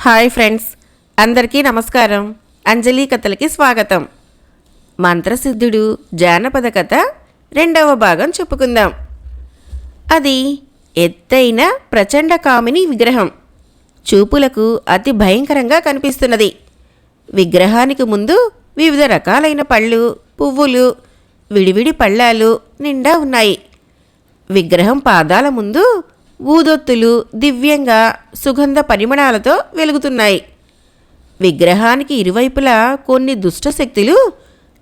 Hi friends అందరికీ నమస్కారం. అంజలి కథలకి స్వాగతం. మంత్రసిద్ధుడు జానపద కథ రెండవ భాగం చెప్పుకుందాం. అది ఎత్తైన ప్రచండ కామిని విగ్రహం. చూపులకు అతి భయంకరంగా కనిపిస్తున్నది. విగ్రహానికి ముందు వివిధ రకాలైన పళ్ళు పువ్వులు విడివిడి పళ్ళాలు నిండా ఉన్నాయి. విగ్రహం పాదాల ముందు ఊదొత్తులు దివ్యంగా సుగంధ పరిమళాలతో వెలుగుతున్నాయి. విగ్రహానికి ఇరువైపులా కొన్ని దుష్టశక్తులు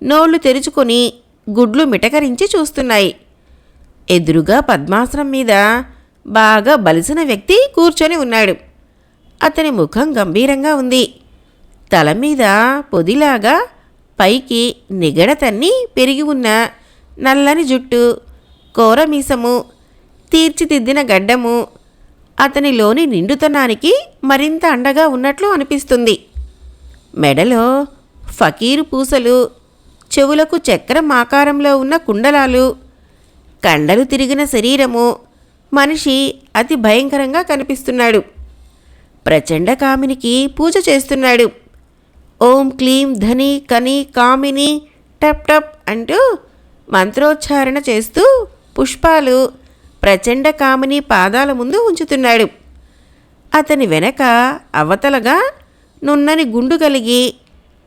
నోళ్ళు తెరుచుకొని గుడ్లు మిటకరించి చూస్తున్నాయి. ఎదురుగా పద్మాసనం మీద బాగా బలిసిన వ్యక్తి కూర్చొని ఉన్నాడు. అతని ముఖం గంభీరంగా ఉంది. తల మీద పొదిలాగా పైకి నిగడతన్ని పెరిగి ఉన్న నల్లని జుట్టు కోరమీసము తీర్చిదిద్దిన గడ్డము అతనిలోని నిండుతనానికి మరింత అండగా ఉన్నట్లు అనిపిస్తుంది. మెడలో ఫకీరు పూసలు చెవులకు చక్రం ఆకారంలో ఉన్న కుండలాలు కండలు తిరిగిన శరీరము మనిషి అతి భయంకరంగా కనిపిస్తున్నాడు. ప్రచండ కామినికి పూజ చేస్తున్నాడు. ఓం క్లీం ధని కని కామిని టప్ టప్ అంటూ మంత్రోచ్చారణ చేస్తూ పుష్పాలు ప్రచండ కామిని పాదాల ముందు ఉంచుతున్నాడు. అతని వెనక అవతలగా నున్నని గుండు కలిగి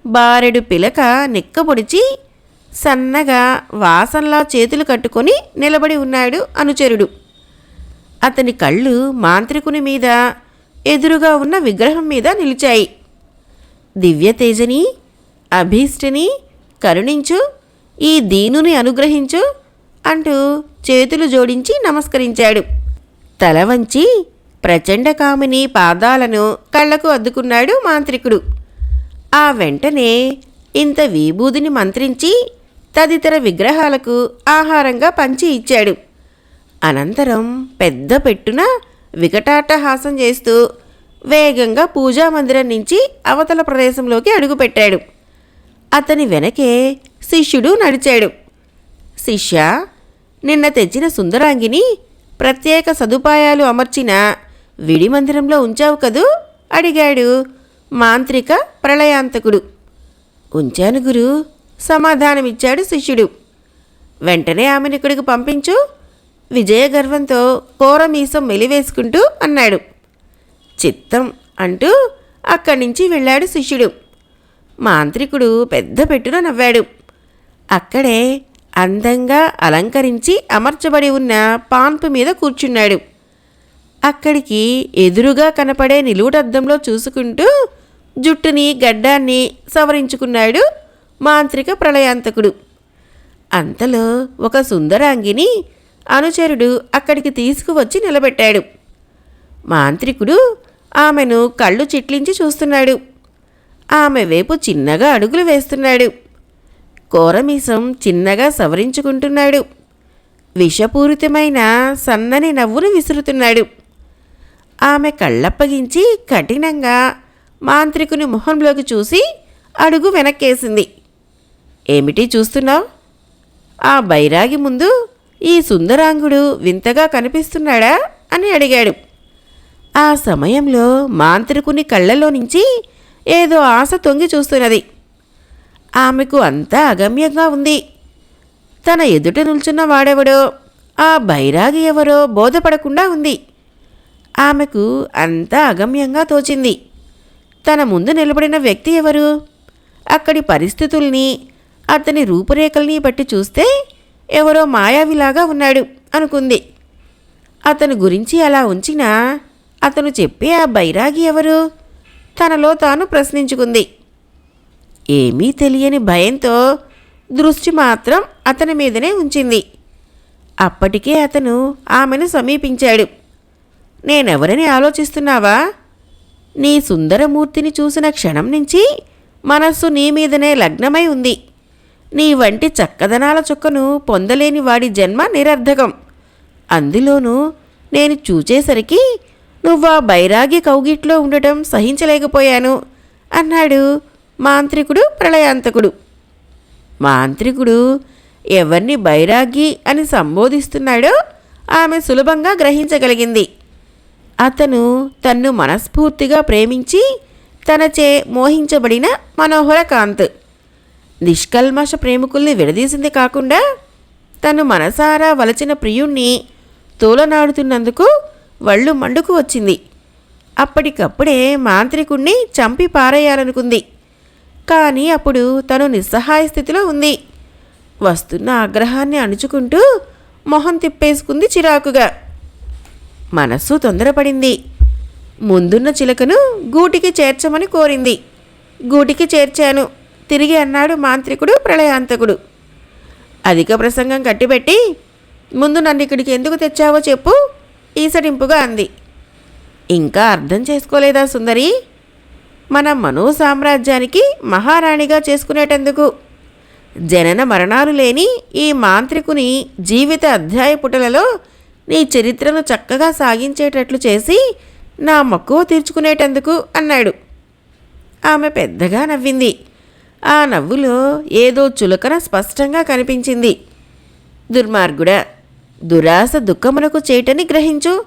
బారెడు పిలక నిక్కబొడిచి సన్నగా వాసనలా చేతులు కట్టుకొని నిలబడి ఉన్నాడు అనుచరుడు. అతని కళ్ళు మాంత్రికుని మీద ఎదురుగా ఉన్న విగ్రహం మీద నిలిచాయి. దివ్యతేజని అభీష్టిని కరుణించు ఈ దీనుని అనుగ్రహించు అంటూ చేతులు జోడించి నమస్కరించాడు. తల వంచి ప్రచండకామిని పాదాలను కళ్ళకు అద్దుకున్నాడు మాంత్రికుడు. ఆ వెంటనే ఇంత విభూదిని మంత్రించి తదితర విగ్రహాలకు ఆహారంగా పంచి ఇచ్చాడు. అనంతరం పెద్ద పెట్టున వికటాటహాసం చేస్తూ వేగంగా పూజా మందిరం నుంచి అవతల ప్రదేశంలోకి అడుగుపెట్టాడు. అతని వెనకే శిష్యుడు నడిచాడు. శిష్య నిన్న తెచ్చిన సుందరాంగిని ప్రత్యేక సదుపాయాలు అమర్చిన విడి మందిరంలో ఉంచావు కదూ? అడిగాడు మాంత్రిక ప్రళయాంతకుడు. ఉంచాను గురు సమాధానమిచ్చాడు శిష్యుడు. వెంటనే ఆమెను ఇక్కడికి పంపించు విజయ గర్వంతో కోరమీసం మెలివేసుకుంటూ అన్నాడు. చిత్తం అంటూ అక్కడి నుంచి వెళ్ళాడు శిష్యుడు. మాంత్రికుడు పెద్ద పెట్టున నవ్వాడు. అక్కడే అందంగా అలంకరించి అమర్చబడి ఉన్న పాన్పు మీద కూర్చున్నాడు. అక్కడికి ఎదురుగా కనపడే నిలువుటద్దంలో చూసుకుంటూ జుట్టుని గడ్డాన్ని సవరించుకున్నాడు మాంత్రిక ప్రళయాంతకుడు. అంతలో ఒక సుందరాంగిని అనుచరుడు అక్కడికి తీసుకువచ్చి నిలబెట్టాడు. మాంత్రికుడు ఆమెను కళ్ళు చిట్లించి చూస్తున్నాడు. ఆమె వైపు చిన్నగా అడుగులు వేస్తున్నాడు. కోరమీసం చిన్నగా సవరించుకుంటున్నాడు. విషపూరితమైన సన్నని నవ్వును విసురుతున్నాడు. ఆమె కళ్ళప్పగించి కఠినంగా మాంత్రికుని మొహంలోకి చూసి అడుగు వెనక్కేసింది. ఏమిటి చూస్తున్నావు? ఆ బైరాగి ముందు ఈ సుందరాంగుడు వింతగా కనిపిస్తున్నాడా? అని అడిగాడు. ఆ సమయంలో మాంత్రికుని కళ్ళలో నుంచి ఏదో ఆశ తొంగి చూస్తున్నది. ఆమెకు అంతా అగమ్యంగా ఉంది. తన ఎదుట నిల్చున్న వాడెవడో ఆ బైరాగి ఎవరో బోధపడకుండా ఉంది. ఆమెకు అంతా అగమ్యంగా తోచింది. తన ముందు నిలబడిన వ్యక్తి ఎవరు? అక్కడి పరిస్థితుల్ని అతని రూపురేఖల్ని బట్టి చూస్తే ఎవరో మాయావిలాగా ఉన్నాడు అనుకుంది. అతని గురించి అలా ఉంచినా అతను చెప్పే ఆ బైరాగి ఎవరు? తనలో తాను ప్రశ్నించుకుంది. ఏమీ తెలియని భయంతో దృష్టి మాత్రం అతని మీదనే ఉంచింది. అప్పటికే అతను ఆమెను సమీపించాడు. నేనెవరని ఆలోచిస్తున్నావా? నీ సుందరమూర్తిని చూసిన క్షణం నుంచి మనస్సు నీ మీదనే లగ్నమై ఉంది. నీ వంటి చక్కదనాల చుక్కను పొందలేని వాడి జన్మ నిరర్ధకం. అందులోనూ నేను చూచేసరికి నువ్వా బైరాగి కౌగిట్లో ఉండటం సహించలేకపోయాను అన్నాడు మాంత్రికుడు ప్రళయాంతకుడు. మాంత్రికుడు ఎవరిని బైరాగి అని సంబోధిస్తున్నాడో ఆమె సులభంగా గ్రహించగలిగింది. అతను తన్ను మనస్ఫూర్తిగా ప్రేమించి తనచే మోహించబడిన మనోహర కాంత్. నిష్కల్మష ప్రేమికుల్ని విడదీసింది కాకుండా తను మనసారా వలచిన ప్రియుణ్ణి తోలనాడుతున్నందుకు వళ్ళు మండుకు వచ్చింది. అప్పటికప్పుడే మాంత్రికుణ్ణి చంపి పారేయాలనుకుంది. కానీ అప్పుడు తను నిస్సహాయ స్థితిలో ఉంది. వస్తున్న ఆగ్రహాన్ని అణుచుకుంటూ మొహం తిప్పేసుకుంది చిరాకుగా. మనస్సు తొందరపడింది. ముందున్న చిలకను గూటికి చేర్చమని కోరింది. గూటికి చేర్చాను తిరిగి అన్నాడు మాంత్రికుడు ప్రళయాంతకుడు. అధిక ప్రసంగం కట్టిపెట్టి ముందు నన్ను ఇక్కడికి ఎందుకు తెచ్చావో చెప్పు ఈసడింపుగా అంది. ఇంకా అర్థం చేసుకోలేదా సుందరి? మన మనో సామ్రాజ్యానికి మహారాణిగా చేసుకునేటందుకు. జనన మరణాలు లేని ఈ మాంత్రికుని జీవిత అధ్యాయ పుటలలో నీ చరిత్రను చక్కగా సాగించేటట్లు చేసి నా మక్కువ తీర్చుకునేటందుకు అన్నాడు. ఆమె పెద్దగా నవ్వింది. ఆ నవ్వులో ఏదో చులకన స్పష్టంగా కనిపించింది. దుర్మార్గుడా దురాశ దుఃఖమునకు చేయటని గ్రహించు.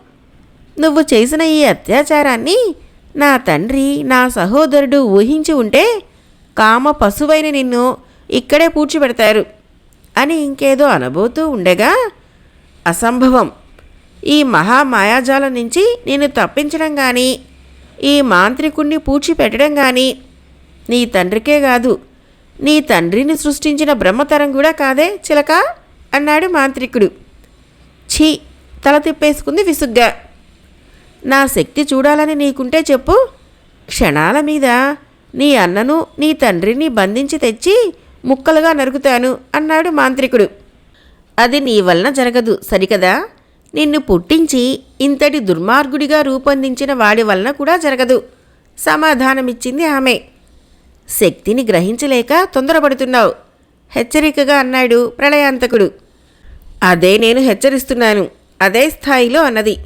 నువ్వు చేసిన ఈ అత్యాచారాన్ని నా తండ్రి నా సహోదరుడు ఊహించి ఉంటే కామ పశువైన నిన్ను ఇక్కడే పూడ్చిపెడతారు అని ఇంకేదో అనబోతూ ఉండగా అసంభవం. ఈ మహామాయాజాలం నుంచి నేను తప్పించడం కానీ ఈ మాంత్రికుణ్ణి పూడ్చిపెట్టడం కానీ నీ తండ్రికే కాదు. నీ తండ్రిని సృష్టించిన బ్రహ్మతరం కూడా కాదే చిలక? అన్నాడు మాంత్రికుడు. ఛీ! తల తిప్పేసుకుంది విసుగ్గా. నా శక్తి చూడాలని నీకుంటే చెప్పు. క్షణాల మీద నీ అన్నను నీ తండ్రిని బంధించి తెచ్చి ముక్కలుగా నరుకుతాను అన్నాడు మాంత్రికుడు. అది నీ వలన జరగదు సరికదా? నిన్ను పుట్టించి ఇంతటి దుర్మార్గుడిగా రూపొందించిన వాడి వలన కూడా జరగదు. సమాధానమిచ్చింది ఆమె. శక్తిని గ్రహించలేక తొందరపడుతున్నావు హెచ్చరికగా అన్నాడు ప్రళయాంతకుడు. అదే నేను హెచ్చరిస్తున్నాను అదే స్థాయిలో అన్నది.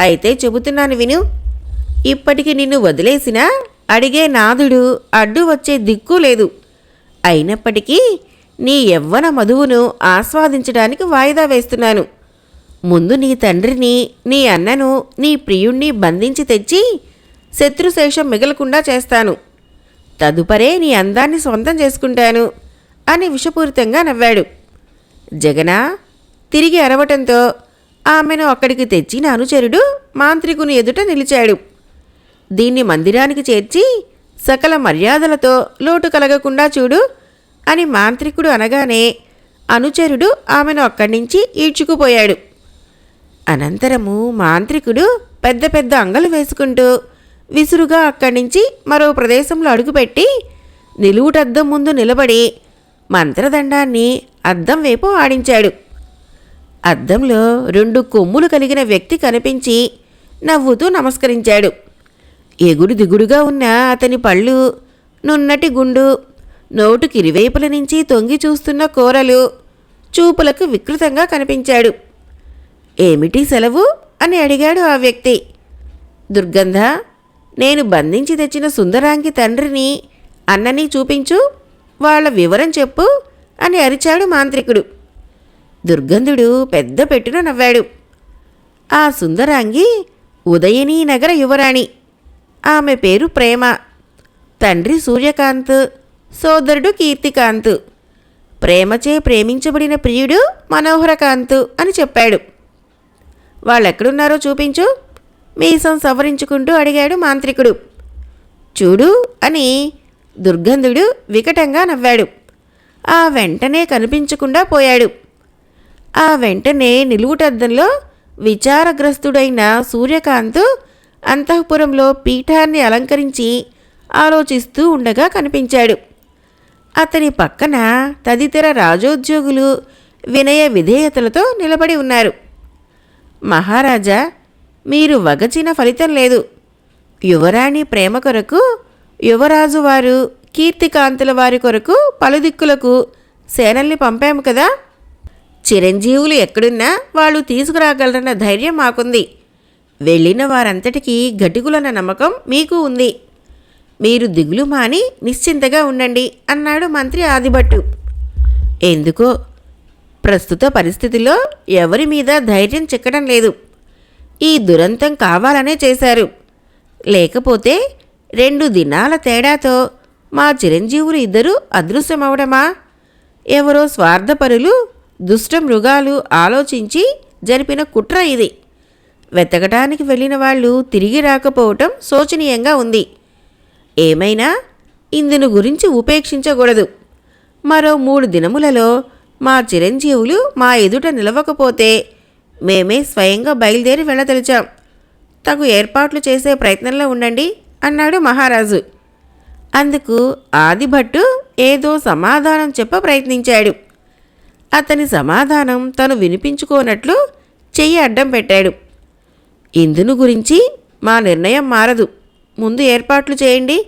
అయితే చెబుతున్నాను విను. ఇప్పటికి నిన్ను వదిలేసినా అడిగే నాదుడు అడ్డు వచ్చే దిక్కు లేదు. అయినప్పటికీ నీ యవ్వన మధువును ఆస్వాదించడానికి వాయిదా వేస్తున్నాను. ముందు నీ తండ్రిని నీ అన్నను నీ ప్రియుణ్ణి బంధించి తెచ్చి శత్రుశేషం మిగలకుండా చేస్తాను. తదుపరే నీ అందాన్ని సొంతం చేసుకుంటాను అని విషపూరితంగా నవ్వాడు. జగనా తిరిగి అరవటంతో ఆమెను అక్కడికి తెచ్చిన అనుచరుడు మాంత్రికుని ఎదుట నిలిచాడు. దీన్ని మందిరానికి చేర్చి సకల మర్యాదలతో లోటు కలగకుండా చూడు అని మాంత్రికుడు అనగానే అనుచరుడు ఆమెను అక్కడి నుంచి ఈడ్చుకుపోయాడు. అనంతరము మాంత్రికుడు పెద్ద పెద్ద అంగలు వేసుకుంటూ విసురుగా అక్కడి నుంచి మరో ప్రదేశంలో అడుగుపెట్టి నిలువుటద్దం ముందు నిలబడి మంత్రదండాన్ని అద్దం వైపు ఆడించాడు. అద్దంలో రెండు కొమ్ములు కలిగిన వ్యక్తి కనిపించి నవ్వుతూ నమస్కరించాడు. ఎగుడు దిగుడుగా ఉన్న అతని పళ్ళు నున్నటి గుండు నోటుకి ఇరువైపుల నుంచి తొంగి చూస్తున్న కూరలు చూపులకు వికృతంగా కనిపించాడు. ఏమిటి సెలవు? అని అడిగాడు ఆ వ్యక్తి. దుర్గంధ నేను బంధించి తెచ్చిన సుందరాంగి తండ్రిని అన్నని చూపించు వాళ్ళ వివరం చెప్పు అని అరిచాడు మాంత్రికుడు. దుర్గంధుడు పెద్ద పెట్టున నవ్వాడు. ఆ సుందరాంగి ఉదయనీ నగర యువరాణి. ఆమె పేరు ప్రేమ. తండ్రి సూర్యకాంత్ సోదరుడు కీర్తికాంత్. ప్రేమచే ప్రేమించబడిన ప్రియుడు మనోహరకాంత్ అని చెప్పాడు. వాళ్ళెక్కడున్నారో చూపించు. మీసం సవరించుకుంటూ అడిగాడు మాంత్రికుడు. చూడు అని దుర్గంధుడు వికటంగా నవ్వాడు. ఆ వెంటనే కనిపించకుండా పోయాడు. ఆ వెంటనే నిలువుటద్దంలో విచారగ్రస్తుడైన సూర్యకాంత్ అంతఃపురంలో పీఠాన్ని అలంకరించి ఆలోచిస్తూ ఉండగా కనిపించాడు. అతని పక్కన తదితర రాజోద్యోగులు వినయ విధేయతలతో నిలబడి ఉన్నారు. మహారాజా మీరు వగచిన ఫలితం లేదు. యువరాణి ప్రేమ కొరకు యువరాజు వారు కీర్తికాంతుల వారి కొరకు పలుదిక్కులకు సేనల్ని పంపాము కదా. చిరంజీవులు ఎక్కడున్నా వాళ్ళు తీసుకురాగలరన్న ధైర్యం మాకుంది. వెళ్ళిన వారంతటికీ గటికులన్న నమ్మకం మీకు ఉంది. మీరు దిగులు మాని నిశ్చింతగా ఉండండి అన్నాడు మంత్రి ఆదిభట్టు. ఎందుకో? ప్రస్తుత పరిస్థితిలో ఎవరి మీద ధైర్యం చిక్కడం లేదు. ఈ దురంతం కావాలనే చేశారు. లేకపోతే రెండు దినాల తేడాతో మా చిరంజీవులు ఇద్దరూ అదృశ్యమవడమా? ఎవరో స్వార్థపరులు దుష్ట మృగాలు ఆలోచించి జరిపిన కుట్ర ఇది. వెతకటానికి వెళ్ళిన వాళ్ళు తిరిగి రాకపోవటం శోచనీయంగా ఉంది. ఏమైనా ఇందును గురించి ఉపేక్షించకూడదు. మరో మూడు దినములలో మా చిరంజీవులు మా ఎదుట నిలవకపోతే మేమే స్వయంగా బయలుదేరి వెళ్ళదలిచాం. తగు ఏర్పాట్లు చేసే ప్రయత్నంలో ఉండండి అన్నాడు మహారాజు. అందుకు ఆదిభట్టు ఏదో సమాధానం చెప్ప ప్రయత్నించాడు. అతని సమాధానం తను వినిపించుకోనట్లు చెయ్యి అడ్డం పెట్టాడు. ఇందును గురించి మా నిర్ణయం మారదు. ముందు ఏర్పాట్లు చేయండి.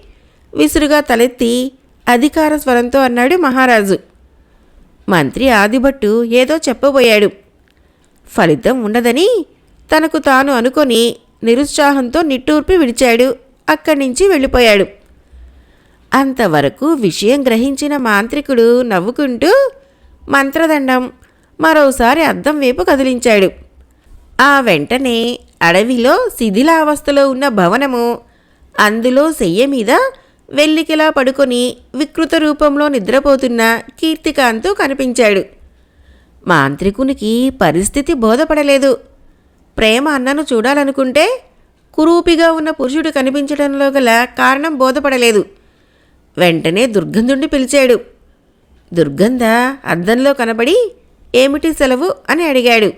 విసురుగా తలెత్తి అధికార స్వరంతో అన్నాడు మహారాజు. మంత్రి ఆదిభట్టు ఏదో చెప్పబోయాడు. ఫలితం ఉండదని తనకు తాను అనుకొని నిరుత్సాహంతో నిట్టూర్పి విడిచాడు. అక్కడి నుంచి వెళ్ళిపోయాడు. అంతవరకు విషయం గ్రహించిన మాంత్రికుడు నవ్వుకుంటూ మంత్రదండం. మరోసారి అద్దం వైపు కదిలించాడు. ఆ వెంటనే అడవిలో శిథిలావస్థలో ఉన్న భవనము అందులో శయ్య మీద వెల్లికిలా పడుకొని వికృత రూపంలో నిద్రపోతున్న కీర్తికాంతు కనిపించాడు. మాంత్రికునికి పరిస్థితి బోధపడలేదు. ప్రేమ అన్నను చూడాలనుకుంటే కురూపిగా ఉన్న పురుషుడు కనిపించడంలో గల కారణం బోధపడలేదు. వెంటనే దుర్గంధుణ్ణి పిలిచాడు. దుర్గంధ అద్దంలో కనబడి ఏమిటి సెలవు? అని అడిగాడు.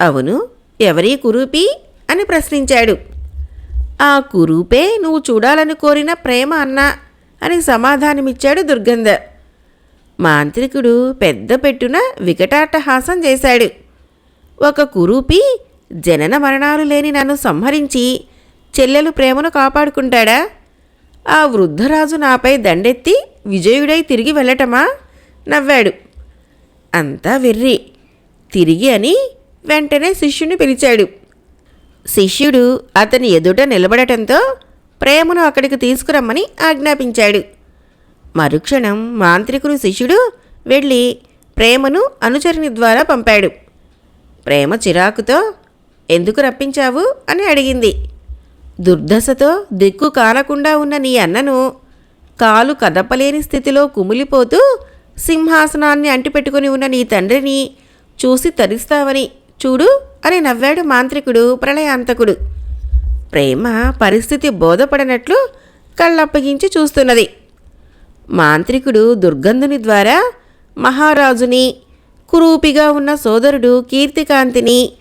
అవును ఎవరీ కురూపి? అని ప్రశ్నించాడు. ఆ కురూపే నువ్వు చూడాలని కోరిన ప్రేమ అన్నా అని సమాధానమిచ్చాడు దుర్గంధ. మాంత్రికుడు పెద్ద పెట్టున వికటాటహాసం చేశాడు. ఒక కురూపి జనన మరణాలు లేని నన్ను సంహరించి చెల్లెలు ప్రేమను కాపాడుకుంటాడా? ఆ వృద్ధరాజు నాపై దండెత్తి విజయుడై తిరిగి వెళ్ళటమా? నవ్వాడు. అంతా వెర్రి. తిరిగి అని వెంటనే శిష్యుని పిలిచాడు. శిష్యుడు అతని ఎదుట నిలబడటంతో ప్రేమను అక్కడికి తీసుకురమ్మని ఆజ్ఞాపించాడు. మరుక్షణం మాంత్రికుని శిష్యుడు వెళ్ళి ప్రేమను అనుచరుని ద్వారా పంపాడు. ప్రేమ చిరాకుతో ఎందుకు రప్పించావు? అని అడిగింది. దుర్దశతో దిక్కు కానకుండా ఉన్న నీ అన్నను కాలు కదపలేని స్థితిలో కుమిలిపోతూ సింహాసనాన్ని అంటిపెట్టుకుని ఉన్న నీ తండ్రిని చూసి తరిస్తావని చూడు అని నవ్వాడు మాంత్రికుడు ప్రళయాంతకుడు. ప్రేమ పరిస్థితి బోధపడినట్లు కళ్ళప్పగించి చూస్తున్నది. మాంత్రికుడు దుర్గంధుని ద్వారా మహారాజుని కురూపిగా ఉన్న సోదరుడు కీర్తికాంతిని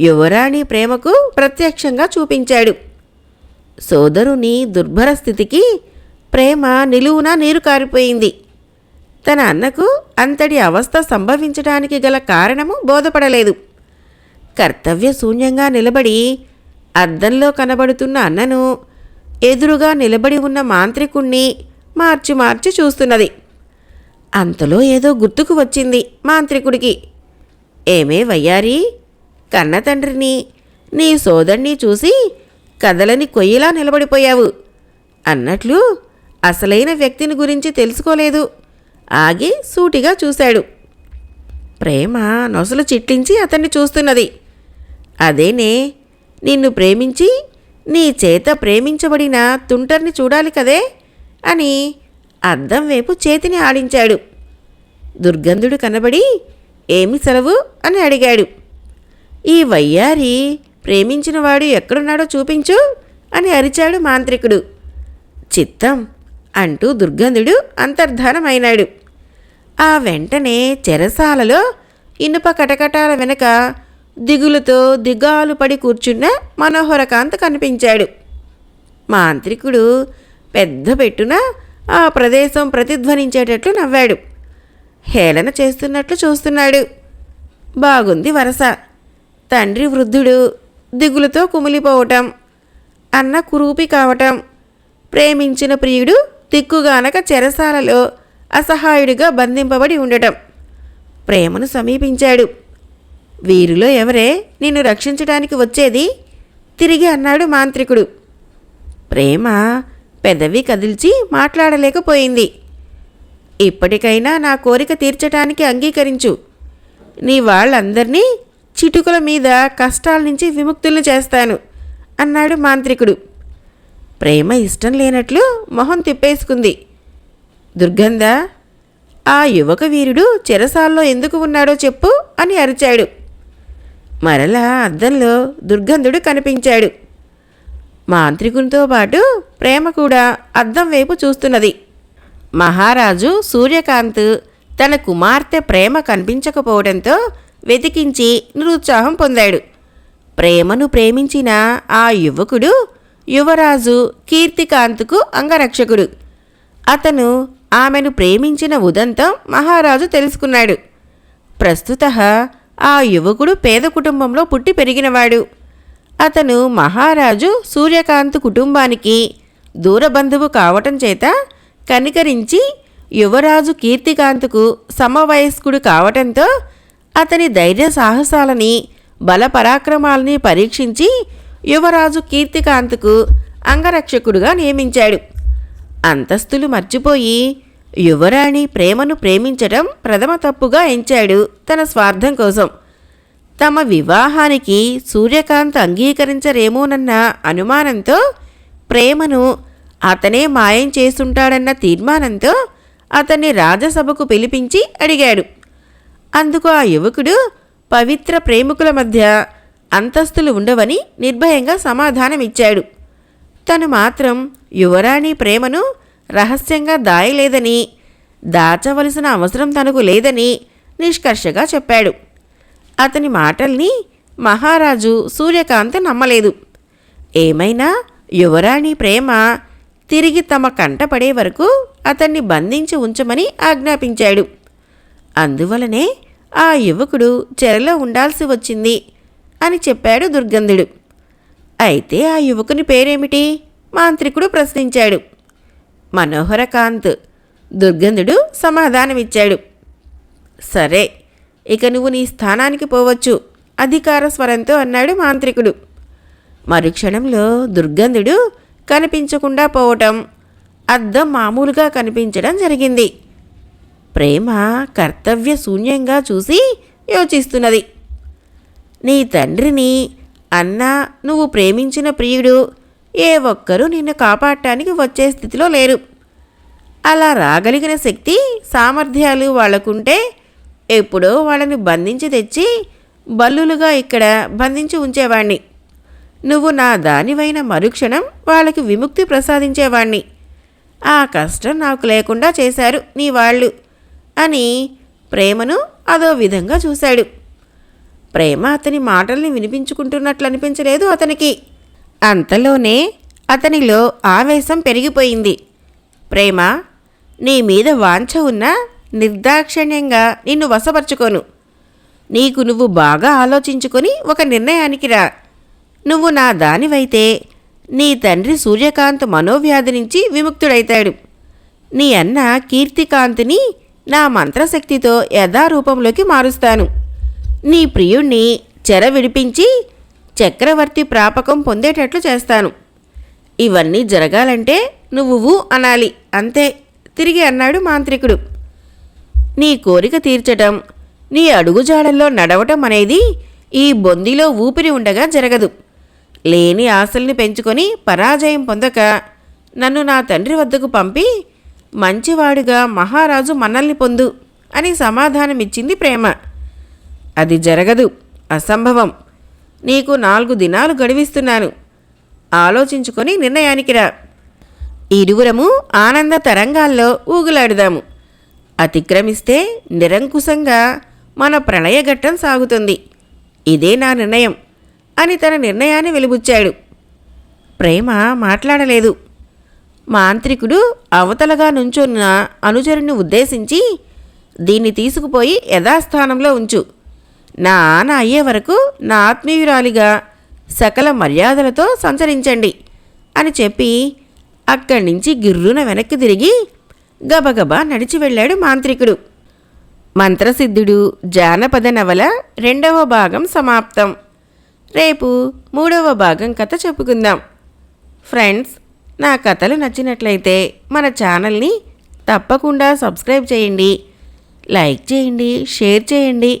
యువరాణి ప్రేమకు ప్రత్యక్షంగా చూపించాడు. సోదరుని దుర్భర స్థితికి ప్రేమ నిలువునా నీరు కారిపోయింది. తన అన్నకు అంతటి అవస్థ సంభవించడానికి గల కారణము బోధపడలేదు. కర్తవ్య శూన్యంగా నిలబడి అద్దంలో కనబడుతున్న అన్నను ఎదురుగా నిలబడి ఉన్న మాంత్రికుణ్ణి మార్చి మార్చి చూస్తున్నది. అంతలో ఏదో గుర్తుకు వచ్చింది మాంత్రికుడికి. ఏమే వయ్యారి కన్నతండ్రిని నీ సోదరిని చూసి కదలని కొయ్యిలా నిలబడిపోయావు. అన్నట్లు అసలైన వ్యక్తిని గురించి తెలుసుకోలేదు. ఆగి సూటిగా చూశాడు. ప్రేమ నొసలు చిట్లించి అతన్ని చూస్తున్నది. అదేనే నిన్ను ప్రేమించి నీ చేత ప్రేమించబడిన తుంటర్ని చూడాలి కదే అని అద్దం వైపు చేతిని ఆడించాడు. దుర్గంధుడు కనబడి ఏమి సెలవు అని అడిగాడు. ఈ వయ్యారి ప్రేమించినవాడు ఎక్కడున్నాడో చూపించు అని అరిచాడు మాంత్రికుడు. చిత్తం అంటూ దుర్గంధుడు అంతర్ధానమైనాడు. ఆ వెంటనే చెరసాలలో ఇనుప కటకటాల వెనక దిగులుతో దిగాలు పడి కూర్చున్న మనోహరకాంత్ కనిపించాడు. మాంత్రికుడు పెద్ద పెట్టున ఆ ప్రదేశం ప్రతిధ్వనించేటట్లు నవ్వాడు. హేళన చేస్తున్నట్లు చూస్తున్నాడు. బాగుంది వరస. తండ్రి వృద్ధుడు దిగులుతో కుమిలిపోవటం అన్న కురూపి కావటం ప్రేమించిన ప్రియుడు దిక్కుగానక చెరసాలలో అసహాయుడిగా బంధింపబడి ఉండటం. ప్రేమను సమీపించాడు. వీరిలో ఎవరే నిన్ను రక్షించడానికి వచ్చేది? తిరిగి అన్నాడు మాంత్రికుడు. ప్రేమ పెదవి కదిల్చి మాట్లాడలేకపోయింది. ఇప్పటికైనా నా కోరిక తీర్చటానికి అంగీకరించు. నీ వాళ్ళందరినీ చిటుకుల మీద కష్టాల నుంచి విముక్తులు చేస్తాను అన్నాడు మాంత్రికుడు. ప్రేమ ఇష్టం లేనట్లు మొహం తిప్పేసుకుంది. దుర్గంధ ఆ యువక వీరుడు చెరసాల్లో ఎందుకు ఉన్నాడో చెప్పు అని అరిచాడు. మరలా అద్దంలో దుర్గంధుడు కనిపించాడు. మాంత్రికునితో పాటు ప్రేమ కూడా అద్దం వైపు చూస్తున్నది. మహారాజు సూర్యకాంత్ తన కుమార్తె ప్రేమ కనిపించకపోవడంతో వెతికించి నిరుత్సాహం పొందాడు. ప్రేమను ప్రేమించిన ఆ యువకుడు యువరాజు కీర్తికాంత్కు అంగరక్షకుడు. అతను ఆమెను ప్రేమించిన ఉదంతం మహారాజు తెలుసుకున్నాడు. ప్రస్తుత ఆ యువకుడు పేద కుటుంబంలో పుట్టి పెరిగినవాడు. అతను మహారాజు సూర్యకాంత్ కుటుంబానికి దూరబంధువు కావటం చేత కనికరించి యువరాజు కీర్తికాంత్కు సమవయస్కుడు కావటంతో అతని ధైర్య సాహసాలని బలపరాక్రమాలని పరీక్షించి యువరాజు కీర్తికాంత్కు అంగరక్షకుడుగా నియమించాడు. అంతస్తులు మర్చిపోయి యువరాణి ప్రేమను ప్రేమించటం ప్రథమ తప్పుగా ఎంచాడు తన స్వార్థం కోసం. తమ వివాహానికి సూర్యకాంత్ అంగీకరించరేమోనన్న అనుమానంతో ప్రేమను అతనే మాయం చేసుంటాడన్న తీర్మానంతో అతన్ని రాజసభకు పిలిపించి అడిగాడు. అందుకు ఆ యువకుడు పవిత్ర ప్రేమికుల మధ్య అంతస్తులు ఉండవని నిర్భయంగా సమాధానమిచ్చాడు. తను మాత్రం యువరాణి ప్రేమను రహస్యంగా దాయలేదని దాచవలసిన అవసరం తనకు లేదని నిష్కర్షగా చెప్పాడు. అతని మాటల్ని మహారాజు సూర్యకాంత్ నమ్మలేదు. ఏమైనా యువరాణి ప్రేమ తిరిగి తమ కంటపడే వరకు అతన్ని బంధించి ఉంచమని ఆజ్ఞాపించాడు. అందువలనే ఆ యువకుడు చెరలో ఉండాల్సి వచ్చింది అని చెప్పాడు దుర్గంధుడు. అయితే ఆ యువకుని పేరేమిటి? మాంత్రికుడు ప్రశ్నించాడు. మనోహరకాంత్. దుర్గంధుడు సమాధానమిచ్చాడు. సరే ఇక నువ్వు నీ స్థానానికి పోవచ్చు అధికార స్వరంతో అన్నాడు మాంత్రికుడు. మరుక్షణంలో దుర్గంధుడు కనిపించకుండా పోవటం అద్దం మామూలుగా కనిపించడం జరిగింది. ప్రేమ కర్తవ్య శూన్యంగా చూసి యోచిస్తున్నది. నీ తండ్రిని అన్నా నువ్వు ప్రేమించిన ప్రియుడు. ఏ ఒక్కరూ నిన్ను కాపాడటానికి వచ్చే స్థితిలో లేరు. అలా రాగలిగిన శక్తి సామర్థ్యాలు వాళ్ళకుంటే ఎప్పుడో వాళ్ళని బంధించి తెచ్చి బల్లులుగా ఇక్కడ బంధించి ఉంచేవాణ్ణి. నువ్వు నా దానివైన మరుక్షణం వాళ్ళకి విముక్తి ప్రసాదించేవాణ్ణి. ఆ కష్టం నాకు లేకుండా చేశారు నీ వాళ్ళు అని ప్రేమను అదో విధంగా చూశాడు. ప్రేమ అతని మాటల్ని వినిపించుకుంటున్నట్లు అనిపించలేదు అతనికి. అంతలోనే అతనిలో ఆవేశం పెరిగిపోయింది. ప్రేమ నీ మీద వాంఛ ఉన్నా నిర్దాక్షిణ్యంగా నిన్ను వశపరుచుకోను. నీకు నువ్వు బాగా ఆలోచించుకొని ఒక నిర్ణయానికి రా. నువ్వు నా దానివైతే నీ తండ్రి సూర్యకాంత్ మనోవ్యాధి నుంచి విముక్తుడైతాడు. నీ అన్న కీర్తికాంతిని నా మంత్రశక్తితో యథారూపంలోకి మారుస్తాను. నీ ప్రియుణ్ణి చెర విడిపించి చక్రవర్తి ప్రాపకం పొందేటట్లు చేస్తాను. ఇవన్నీ జరగాలంటే నువ్వు అనాలి. అంతే. తిరిగి అన్నాడు మాంత్రికుడు. నీ కోరిక తీర్చటం నీ అడుగుజాడల్లో నడవటం అనేది ఈ బొందిలో ఊపిరి ఉండగా జరగదు. లేని ఆశల్ని పెంచుకొని పరాజయం పొందక నన్ను నా తండ్రి వద్దకు పంపి మంచివాడుగా మహారాజు మనల్ని పొందు అని సమాధానమిచ్చింది ప్రేమ. అది జరగదు అసంభవం. నీకు నాలుగు దినాలు గడివిస్తున్నాను. ఆలోచించుకొని నిర్ణయానికి రా. ఇరువురము ఆనంద తరంగాల్లో ఊగులాడుదాము. అతిక్రమిస్తే నిరంకుశంగా మన ప్రళయఘట్టం సాగుతుంది. ఇదే నా నిర్ణయం అని తన నిర్ణయాన్ని వెలుబుచ్చాడు. ప్రేమ మాట్లాడలేదు. మాంత్రికుడు అవతలగా నుంచున్న అనుచరుని ఉద్దేశించి దీన్ని తీసుకుపోయి యథాస్థానంలో ఉంచు. నా ఆన అయ్యే వరకు నా ఆత్మీయురాలిగా సకల మర్యాదలతో సంచరించండి అని చెప్పి అక్కడి నుంచి గిర్రున వెనక్కి తిరిగి గబగబా నడిచి వెళ్ళాడు మాంత్రికుడు. మంత్రసిద్ధుడు జానపద నవల రెండవ భాగం సమాప్తం. రేపు మూడవ భాగం కథ చెప్పుకుందాం. ఫ్రెండ్స్ నా కథలు నచ్చినట్లయితే మన ఛానల్ని తప్పకుండా సబ్స్క్రైబ్ చేయండి. లైక్ చేయండి షేర్ చేయండి.